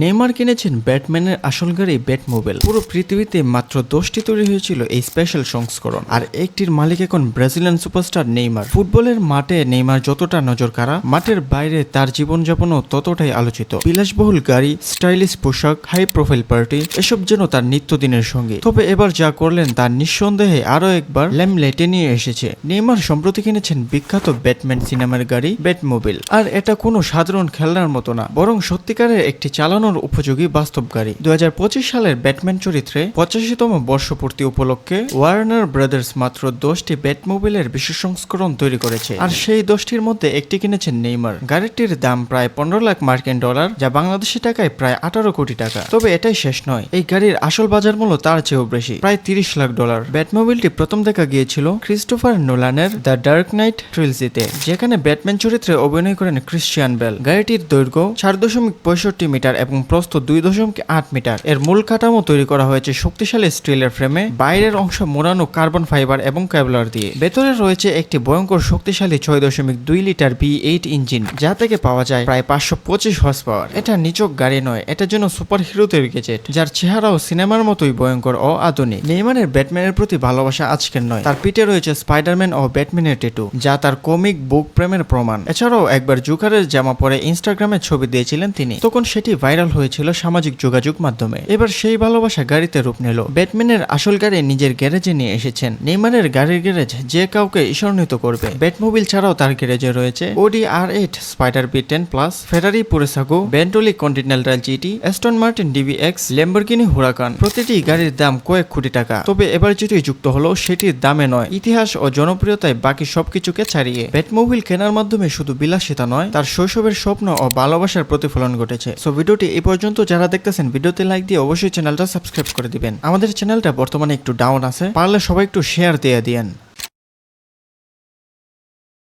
Neymar কিনেছেন ব্যাটম্যানের আসল গাড়ি ব্যাটমোবাইল। পুরো পৃথিবীতে মাত্র দশটি তৈরি হয়েছিল এই স্পেশাল সংস্করণ। আর একটির মালিক এখন ব্রাজিলিয়ান সুপারস্টার নেইমার। ফুটবলের মাঠে নেইমার যতটা নজর কাড়া মাঠের বাইরে তার জীবনযাপনও ততটাই আলোচিত। বিলাসবহুল গাড়ি, স্টাইলিশ পোশাক হাই প্রোফাইল পার্টি এসব যেন তার নিত্যদিনের সঙ্গে। তবে এবার যা করলেন তার নিঃসন্দেহে আরও একবার ল্যামলেটে নিয়ে এসেছে। নেইমার সম্প্রতি কিনেছেন বিখ্যাত ব্যাটম্যান সিনেমার গাড়ি ব্যাট ব্যাটমোবিল আর এটা কোনো সাধারণ খেলনার মতো না, বরং সত্যিকারের একটি চালানোর উপযোগী বাস্তব গাড়ি দু হাজার পঁচিশ সালের ব্যাটম্যান চরিত্রে পঁচাশিতম বর্ষপূর্তি উপলক্ষে ওয়ার্নার ব্রাদার্স মাত্র দশটি ব্যাটমোবিলের বিশেষ সংস্করণ তৈরি করেছে। আর সেই দশটির মধ্যে একটি কিনেছেন নেইমার। গাড়িটির দাম প্রায় পনেরো লাখ মার্কিন ডলার, যা বাংলাদেশি টাকায় প্রায় আঠারো কোটি টাকা। তবে এটাই শেষ নয়। এই গাড়ির আসল বাজার মূল্য তার চেয়েও বেশি, প্রায় তিরিশ লাখ ডলার। ব্যাটমোবিলটি প্রথম দেখা গিয়েছিল ক্রিস্টোফার নোলানের দ্য ডার্ক নাইট ট্রিলজিতে, যেখানে ব্যাটম্যান চরিত্রে অভিনয় করেন ক্রিশ্চিয়ান বেল। গাড়িটির দৈর্ঘ্য চার দশমিক পঁয়ষট্টি মিটার এবং প্রস্থ দুই দশমিক আট মিটার। এর মূল কাঠামো তৈরি করা হয়েছে শক্তিশালী স্টিলের ফ্রেমে, বাইরের অংশ মোড়ানো কার্বন ফাইবার এবং কেবলার দিয়ে। ভেতরে রয়েছে একটি ভয়ঙ্কর শক্তিশালী ছয় দশমিক দুই লিটার বি এইট ইঞ্জিন, যা থেকে পাওয়া যায় প্রায় পাঁচশো পঁচিশ হর্স পাওয়ার এটা নিচক গাড়ি নয়, এটা যেন সুপার হিরোদের গেজেট যার চেহারাও সিনেমার মতোই ভয়ঙ্কর ও আধুনিক। নেইমারের ব্যাটম্যানের প্রতি ভালোবাসা আজকের নয়। তার পিঠে রয়েছে স্পাইডারম্যান ও ব্যাটম্যানের টেটু যা তার কমিক বুক প্রেমের প্রমাণ। এছাড়াও একবার জুকারের জামা পরে ইনস্টাগ্রামে ছবি দিয়েছিলেন তিনি, তখন সেটি ভাইরাল হয়েছিল সামাজিক যোগাযোগ মাধ্যমে। এবার সেই ভালোবাসা গাড়িতে রূপ নিল। ব্যাটম্যানের আসল গাড়ি নিজের গ্যারেজে নিয়ে এসেছেন। নেইমারের গাড়ির গ্যারেজ যে কাউকে ঈশ্বরণিত করবে। ব্যাটমোবিল ছাড়াও তার গ্যারেজে রয়েছে Audi R eight Spyder B ten plus Ferrari Purosangue Bentley Continental GT Aston Martin DB X Lamborghini Huracan প্রতিটি গাড়ির দাম কয়েক কোটি টাকা। তবে এবার যেটি যুক্ত হলো সেটির দামে নয়। ইতিহাস ও জনপ্রিয়তায় বাকি সবকিছুকে ছাড়িয়ে। ব্যাটমোবিল কেনার মাধ্যমে শুধু বিলাসিতা নয়, তার শৈশবের স্বপ্ন ও ভালোবাসার প্রতিফলন ঘটেছে। সো ভিডিওটি এই পর্যন্ত যারা দেখতেছেন, ভিডিওতে লাইক দিয়ে অবশ্যই চ্যানেলটা সাবস্ক্রাইব করে দিবেন। আমাদের চ্যানেলটা বর্তমানে একটু ডাউন আছে, পারলে সবাই একটু শেয়ার দিয়ে দিয়েন।